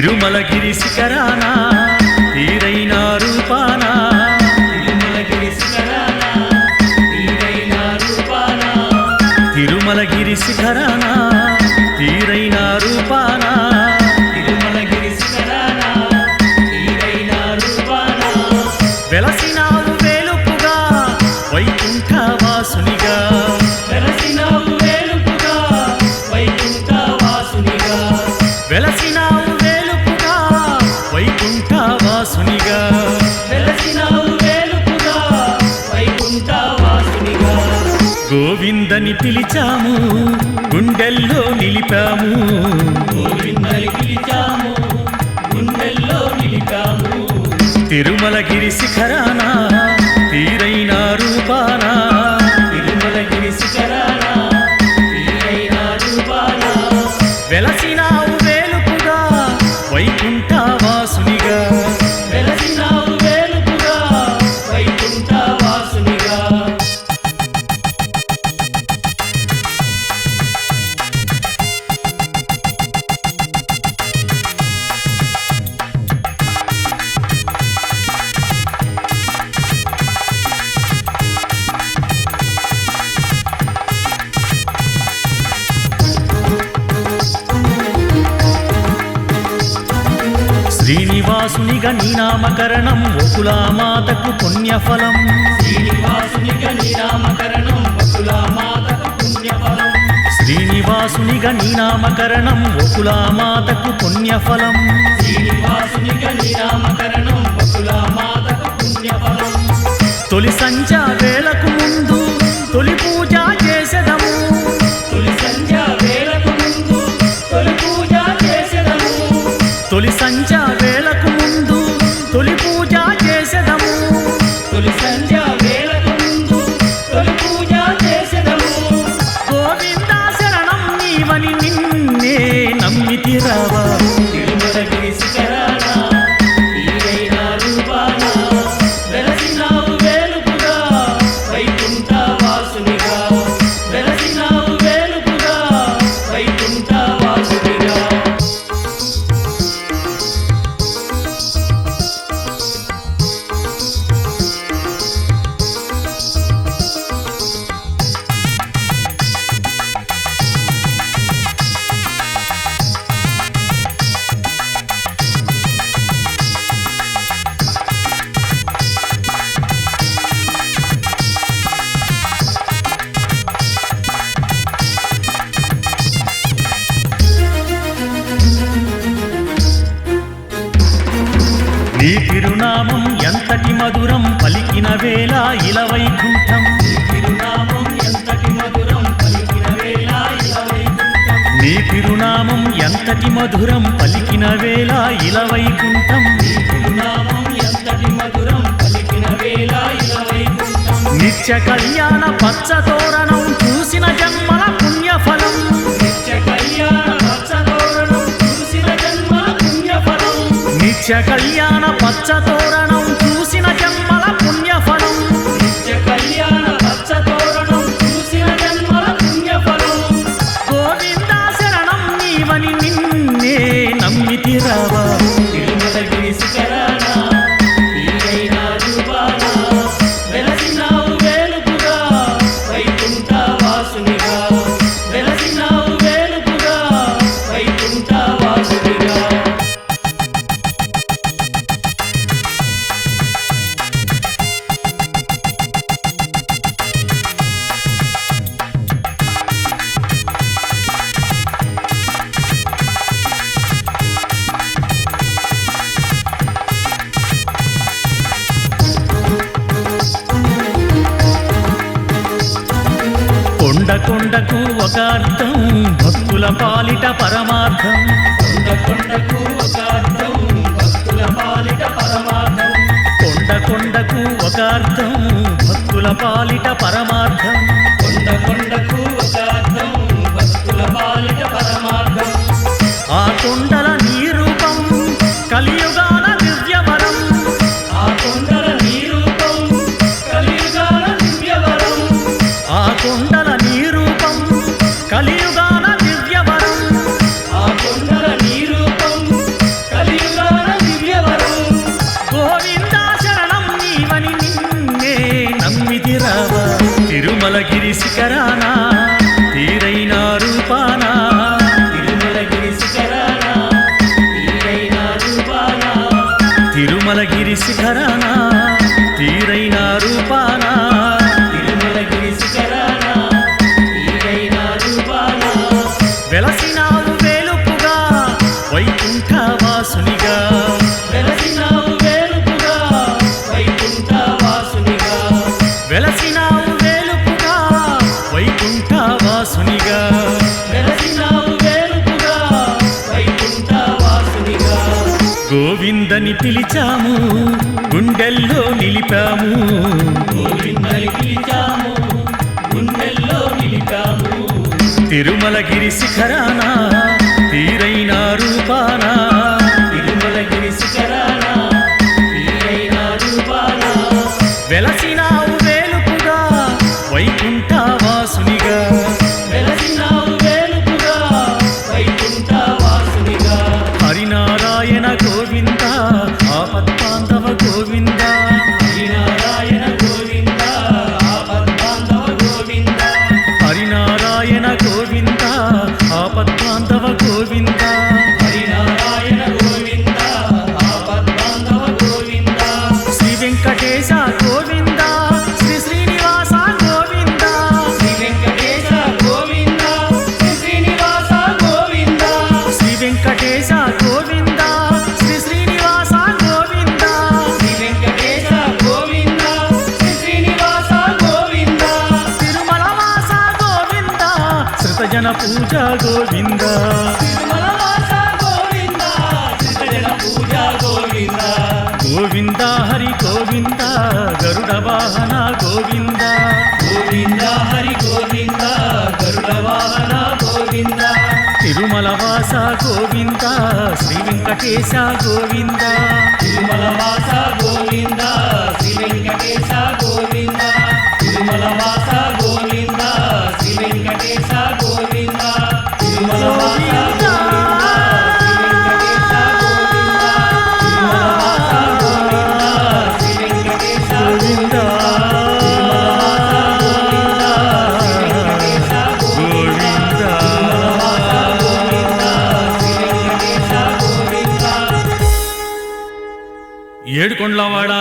తిరుమలగిరి శిఖరాన? తీరైన రూపాన? తిరుమలగిరి శిఖరాన? తీరైన రూపాన? తిరుమలగిరి శిఖరానా? వాసునిగా. గోవిందని పిలిచాము గుండెల్లో నిలిపాము. గోవిందని పిలిచాము గుండెల్లో నిలిపాము తిరుమలగిరి శిఖరానా శ్రీనివాసునిగా నీ నామకరణం ఒకులామాతకు పుణ్యఫలం. శ్రీనివాసునిగా నీ నామకరణం బకులా మాతకు పుణ్యఫలం. శ్రీనివాసునిగా నీ నామకరణం ఒకులామాతకు పుణ్యఫలం. శ్రీనివాసునిగా నీ నామకరణం బకులా మాతకు పుణ్యఫలం. తొలి సంధ్య వేలకు మధురం పలికిన వేళ ఇలా వైకుంఠం. నీ తిరునామం ఎంతటి మధురం పలికిన వేళ ఇలవైకుంఠం తిరునామం ఎంతటి మధురం పలికిన వేళ ఇలా వైకుంఠం. నిత్య కళ్యాణ పచ్చ తోరణం చూసిన జన్మల పుణ్యఫలం. నిత్య కళ్యాణ పచ్చ తోరణం చూసిన జన్మల కొండకు ఒక అర్థం భక్తుల పాలిట పరమార్థం. కొండ కొండకు ఒక అర్థం భక్తుల పాలిట పరమార్థం. కొండ కొండకు ఒక అర్థం భక్తుల పాలిట పరమార్థం. కొండ కొండకు ఒక అర్థం భక్తుల పాలిట పరమార్థం. ఆ కొండల తిరుమలగిరి శిఖరాన తీరైన రూపాన? తిరుమలగిరి శిఖరాన తీరైన రూపాన? తిరుమలగిరి శిఖరాన పిలిచాము గుండెల్లో నిలిపాము. గోవిందని పిలిచాము గుండెల్లో నిలిపాము తిరుమలగిరి శిఖరాన తీరైన రూపాన తిరుమలగిరి శిఖరాన తీరైన రూపాన. వెలసినావు వేలుపుగా వైకుంఠ జన పూజ గోవింద. గోవింద హరి గోవింద గరుడ వాహన గోవింద. గోవింద హరి గోవింద గరుడ వాహన గోవింద తిరుమల వాస గోవింద శ్రీ వెంకటేశ గోవింద. తిరుమల వాస గోవింద శ్రీ వెంకటేశ గోవింద తిరుమల వాస గోవింద శ్రీ వెంకటేశ ഉള്ളവള